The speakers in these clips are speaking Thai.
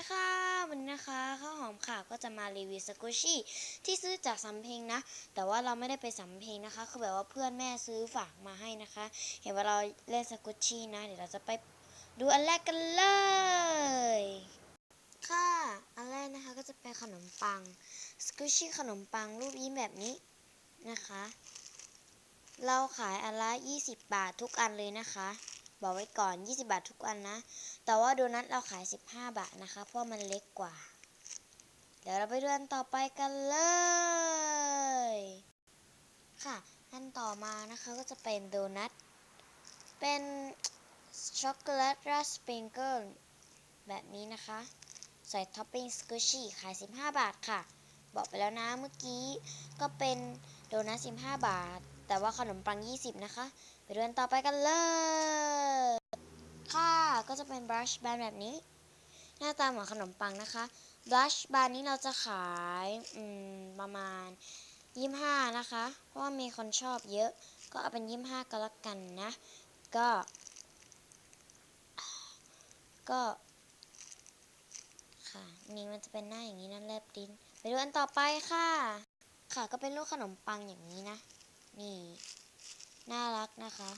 ดีค่ะวันนี้นะคะข้าวหอมค่ะก็จะมารีวิวสกูชี่ที่ซื้อจากสำเพ็งนะ แต่ว่าเราไม่ได้ไปสำเพ็งนะคะ คือแบบว่าเพื่อนแม่ซื้อฝากมาให้นะคะ เห็นว่าเราเล่นสกูชี่นะ เดี๋ยวเราจะไปดูอันแรกกันเลย ค่ะ อันแรกนะคะก็จะเป็นขนมปังสกูชี่ขนมปังรูปยิ้มแบบนี้นะคะ เราขายอันละ 20 บาททุกอันเลยนะคะ บอกไว้ก่อน 20 บาททุกอันนะ แต่ว่าโดนัทเราขาย 15 บาทนะคะ เพราะมันเล็กกว่า เดี๋ยวเราไปดูอันต่อไปกันเลย ค่ะ อันต่อมานะคะก็จะเป็นโดนัท เป็นช็อกโกแลตราสปริงเกิลแบบนี้นะคะ ใส่ท็อปปิ้งสกูชี่ขาย 15 บาทค่ะ บอกไปแล้วนะเมื่อกี้ก็เป็นโดนัท 15 บาท แต่ว่าขนมปัง 20 นะคะ ไปดูอันต่อไปกันเลย ค่ะก็จะเป็นบรัชแบนแบบนี้ หน้าตาเหมือนขนมปังนะคะบรัชแบนนี้เราจะขายประมาณ 25 นะคะ เพราะว่ามีคนชอบเยอะ ก็เอาเป็น 25 ก็แล้วกันนะ ก็ ก็ค่ะนี่มันจะเป็นหน้าอย่างนี้นะแลบลิ้นไปดูอันต่อไปค่ะ ค่ะก็เป็นลูกขนมปังอย่างนี้นะ นี่ น่ารักนะคะ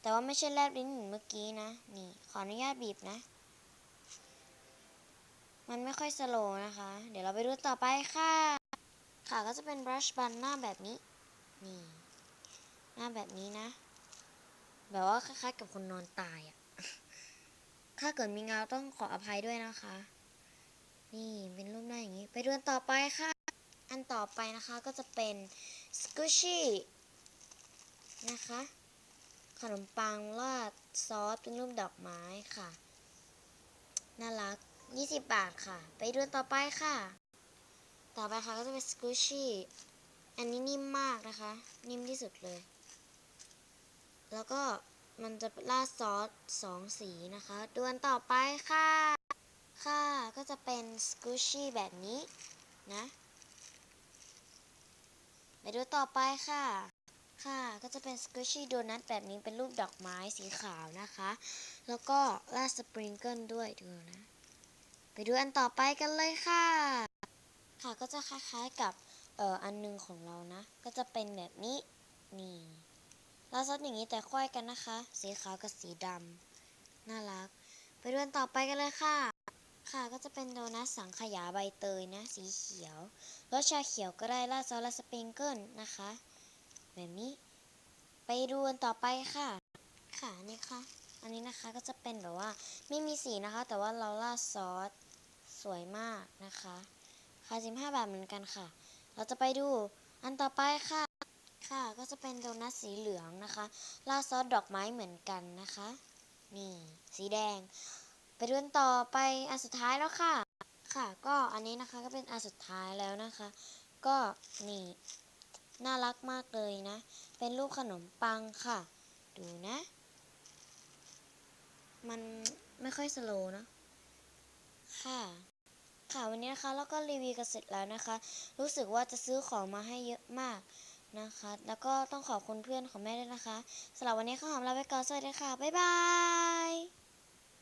แต่ว่าไม่ใช่แลบลิ้นเหมือนเมื่อกี้นะ นี่ ขออนุญาตบีบนะ มันไม่ค่อยสโลว์นะคะ เดี๋ยวเราไปดูต่อไปค่ะ ค่ะก็จะเป็นบรัชบันหน้าแบบนี้ นี่ หน้าแบบนี้นะ แบบว่าคล้ายๆ กับคนนอนตายอะถ้าเกิดมีเงาต้องขออภัยด้วยนะคะ นี่เป็นรูปหน้าอย่างนี้ ไปดูอันต่อไปค่ะ อันต่อไปนะคะก็จะเป็นสกูชี่นะคะ ขนมปังราดซอสเป็นรูปดอกไม้ค่ะ น่ารัก 20 บาทค่ะ ไปดูอันต่อไปค่ะ ต่อไปค่ะก็จะเป็นสกูชี่อันนี้นิ่มมากนะคะ นิ่มที่สุดเลย แล้วก็มันจะราดซอสสองสีนะคะดูอันต่อไปค่ะ ค่ะ ก็จะเป็นสกูชี่แบบนี้นะ ดูต่อไปค่ะ ค่ะก็จะเป็นสกูชี่โดนัทแบบนี้เป็นรูปดอกไม้สีขาวนะคะ แล้วก็ราดสปริงเกิลด้วยดูนะ ไปดูอันต่อไปกันเลยค่ะ ค่ะก็จะคล้ายๆกับเอ่ออันหนึงของเรานะ ก็จะเป็นแบบนี้นี่ราดซอสอย่างนี้แต่ค่อยกันนะคะ สีขาวกับสีดำน่ารัก ไปดูอันต่อไปกันเลยค่ะ ค่ะก็จะเป็นโดนัทสังขยาใบเตยนะ สีเขียวรสชาเขียวก็ได้ราดซอสและสปริงเกิลนะคะ แบบนี้ ไปดูกันต่อไปค่ะ ค่ะนี่ค่ะ อันนี้นะคะก็จะเป็นแบบว่าไม่มีสีนะคะ แต่ว่าเราราดซอสสวยมากนะคะค่ะ15บาทเหมือนกันค่ะ เราจะไปดูอันต่อไปค่ะ ค่ะก็จะเป็นโดนัทสีเหลืองนะคะราดซอสดอกไม้เหมือนกันนะคะ นี่ สีแดง ไปดูกันต่อไปอันสุดท้ายแล้วค่ะ ค่ะ ก็อันนี้นะคะก็เป็นอันสุดท้ายแล้วนะคะ ก็นี่น่ารักมากเลยนะ เป็นรูปขนมปังค่ะ ดูนะ มันไม่ค่อยสโลว์นะ ค่ะค่ะวันนี้นะคะแล้วก็รีวิวกันเสร็จแล้วนะคะ รู้สึกว่าจะซื้อของมาให้เยอะมากนะคะ แล้วก็ต้องขอบคุณเพื่อนของแม่ด้วยนะคะสำหรับวันนี้ข้าวหอมลาไปก่อนสวัสดีค่ะ บ๊ายบาย